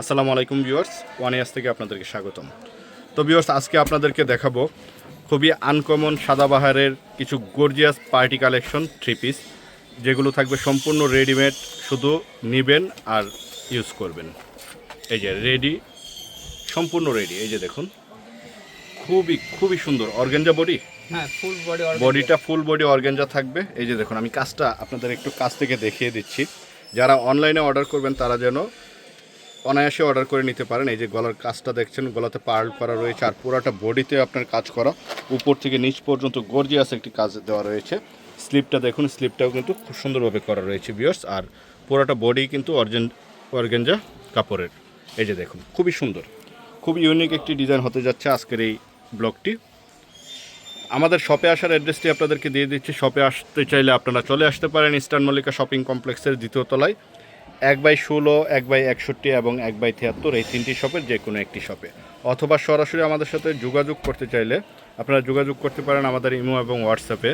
আসসালামু আলাইকুম viewers one years থেকে আপনাদেরকে স্বাগতম। তো ভিউয়ার্স আজকে আপনাদেরকে দেখাবো খুবই আনকমন সাদাবাহারের কিছু gorgeous party collection three piece যেগুলো থাকবে সম্পূর্ণ রেডিমেড শুধু নেবেন আর ইউজ করবেন। এই যে রেডি সম্পূর্ণ রেডি এই যে দেখুন। খুবই খুবই সুন্দর। অর্গেঞ্জা বডি হ্যাঁ ফুল বডি বডিটা ফুল বডি অর্গেঞ্জা থাকবে। এই যে দেখুন আমি কাজটা আপনাদের একটু কাছ থেকে দেখিয়ে দিচ্ছি। যারা অনলাইনে অর্ডার করবেন তারা যেন অনায়াসে অর্ডার করে নিতে পারেন। এই যে গলার কাজটা দেখছেন, গলাতে পার্ল করা রয়েছে আর পুরাটা বডিতে আপনার কাজ করা। উপর থেকে নিচ পর্যন্ত গর্জিয়াস একটি কাজ দেওয়া রয়েছে। স্লিপটা দেখুন স্লিপটাও কিন্তু খুব সুন্দরভাবে করা রয়েছে বিয়ার্স আর পুরাটা বডি কিন্তু অর্জেন অর্গেঞ্জা কাপড়ের। এই যে দেখুন, খুবই সুন্দর। খুব ইউনিক একটি ডিজাইন হতে যাচ্ছে আজকের এই ব্লগটি আমাদের শপে আসার অ্যাড্রেসটি আপনাদেরকে দিয়ে দিচ্ছি। শপে আসতে চাইলে আপনারা চলে আসতে পারেন। ইস্টার্ন মল্লিকা শপিং কমপ্লেক্সের দ্বিতীয় তলায়। এক বাই ষোলো, এক বাই একষট্টি এবং এক বাই তিয়াত্তর এই তিনটি শপের যে কোনো একটি শপে। অথবা সরাসরি আমাদের সাথে যোগাযোগ করতে চাইলে আপনারা যোগাযোগ করতে পারেন আমাদের ইমো এবং হোয়াটসঅ্যাপে।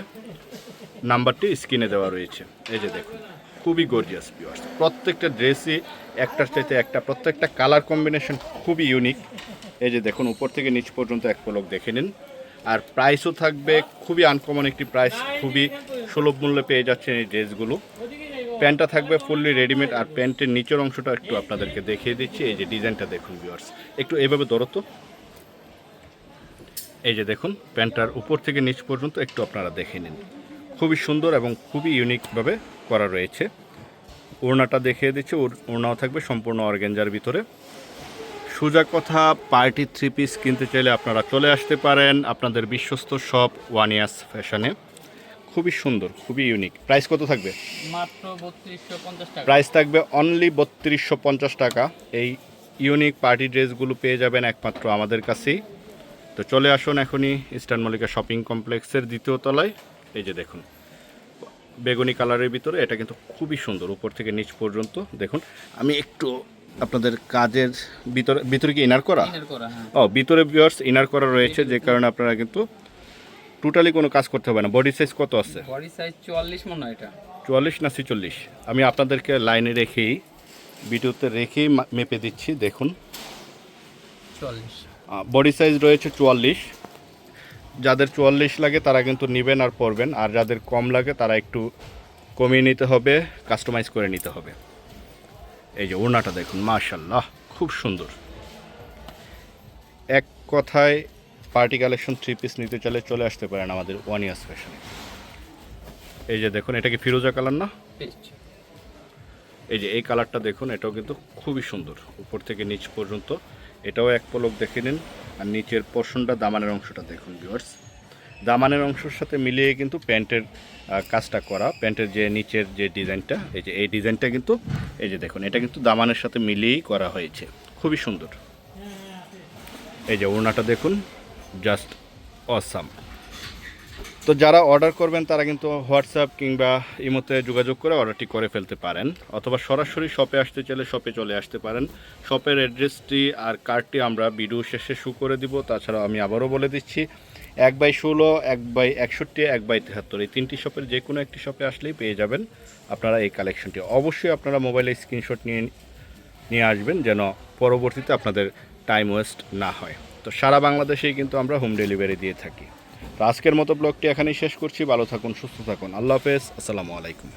নাম্বারটি স্ক্রিনে দেওয়া রয়েছে। এই যে দেখুন, খুবই গর্জিয়াস ভিউয়ার্স প্রত্যেকটা ড্রেসই একটার চাইতে একটা, প্রত্যেকটা কালার কম্বিনেশন খুবই ইউনিক এই যে দেখুন, উপর থেকে নিচ পর্যন্ত এক পলক দেখে নিন। আর প্রাইসও থাকবে, খুবই আনকমন একটি প্রাইস খুবই সুলভ মূল্যে পেয়ে যাচ্ছেন এই ড্রেসগুলো প্যান্টটা থাকবে ফুললি রেডিমেড আর প্যান্টের নিচের অংশটা একটু আপনাদেরকে দেখিয়ে দিচ্ছি। এই যে ডিজাইনটা দেখুন ভিউয়ার্স একটু এইভাবে ধরো তো। এই যে দেখুন, প্যান্টটার উপর থেকে নিচ পর্যন্ত একটু আপনারা দেখে নিন। খুবই সুন্দর এবং খুবই ইউনিকভাবে করা রয়েছে। ওড়নাটা দেখিয়ে দিচ্ছে ওড়নাও থাকবে সম্পূর্ণ অর্গেঞ্জার ভিতরে। সোজা কথা, পার্টি থ্রি পিস কিনতে চাইলে আপনারা চলে আসতে পারেন আপনাদের বিশ্বস্ত শপ ওয়ান ইয়ার্স ফ্যাশনে। খুবই সুন্দর খুবই ইউনিক প্রাইস কত থাকবে? মাত্র বত্রিশশো পঞ্চাশ টাকা। প্রাইস থাকবে অনলি বত্রিশশো পঞ্চাশ টাকা। এই ইউনিক পার্টি ড্রেসগুলো পেয়ে যাবেন একমাত্র আমাদের কাছেই। তো চলে আসুন এখনই ইস্টার্ন মল্লিকা শপিং কমপ্লেক্সের দ্বিতীয় তলায়। এই যে দেখুন বেগুনি কালারের ভিতরে এটা কিন্তু খুবই সুন্দর উপর থেকে নিচ পর্যন্ত। দেখুন আমি একটু আপনাদের কাজের ভিতরে ভিতরে কি ইনার করা? হ্যাঁ। ও ভিতরে বিয়ার্স ইনার করা রয়েছে যে কারণে আপনারা কিন্তু টোটালি কোনো কাজ করতে হবে না। বডি সাইজ কত আছে? বডি সাইজ চুয়াল্লিশ মনে হয় এটা। চুয়াল্লিশ না ছিচল্লিশ? আমি আপনাদেরকে লাইনে রেখেই ভিডিওতে রেখেই মেপে দিচ্ছি দেখুন। চুয়াল্লিশ। বডি সাইজ রয়েছে চুয়াল্লিশ। যাদের চুয়াল্লিশ লাগে তারা কিন্তু নেবেন আর পরবেন। আর যাদের কম লাগে তারা একটু কমিয়ে নিতে হবে কাস্টমাইজ করে নিতে হবে। এই যে ওড়নাটা দেখুন মাশাল্লাহ খুব সুন্দর। এক কথায় পার্টি কালেকশন থ্রি পিস নিতে চাইলে চলে আসতে পারেন আমাদের ওয়ান ইয়ার্স ফ্যাশনে এই যে দেখুন এটা কি ফিরোজা কালার না? এই যে এই কালারটা দেখুন এটাও কিন্তু খুবই সুন্দর। উপর থেকে নিচ পর্যন্ত এটাও এক পলক দেখে নিন। আর নিচের পোর্শনটা দামানের অংশটা দেখুন ভিউয়ার্স দামানের অংশের সাথে মিলিয়ে কিন্তু প্যান্টের কাজটা করা প্যান্টের যে নিচের যে ডিজাইনটা এই যে এই ডিজাইনটা কিন্তু এই যে দেখুন এটা কিন্তু দামানের সাথে মিলিয়েই করা হয়েছে। খুবই সুন্দর। এই যে ওড়নাটা দেখুন জাস্ট অসাম তো যারা অর্ডার করবেন, তারা কিন্তু হোয়াটসঅ্যাপ কিংবা ইমোতে যোগাযোগ করে অর্ডারটি করে ফেলতে পারেন, অথবা সরাসরি শপে আসতে চাইলে শপে চলে আসতে পারেন। শপের অ্যাড্রেসটি আর কার্ডটি আমরা ভিডিও শেষে শু করে দিব তাছাড়া আমি আবারও বলে দিচ্ছি, এক বাই ষোলো, এক বাই একষট্টি, এক বাই তেহাত্তর, এই তিনটি শপের যে কোনো একটি শপে আসলেই পেয়ে যাবেন। আপনারা এই কালেকশনটি অবশ্যই আপনারা মোবাইলে স্ক্রিনশট নিয়ে নিয়ে আসবেন, যেন পরবর্তীতে আপনাদের টাইম ওয়েস্ট না হয়। তো সারা বাংলাদেশেই কিন্তু আমরা হোম ডেলিভারি দিয়ে থাকি। তো আজকের মতো ব্লগটি এখানেই শেষ করছি। ভালো থাকুন, সুস্থ থাকুন। আল্লাহ হাফেজ। আসসালামু আলাইকুম।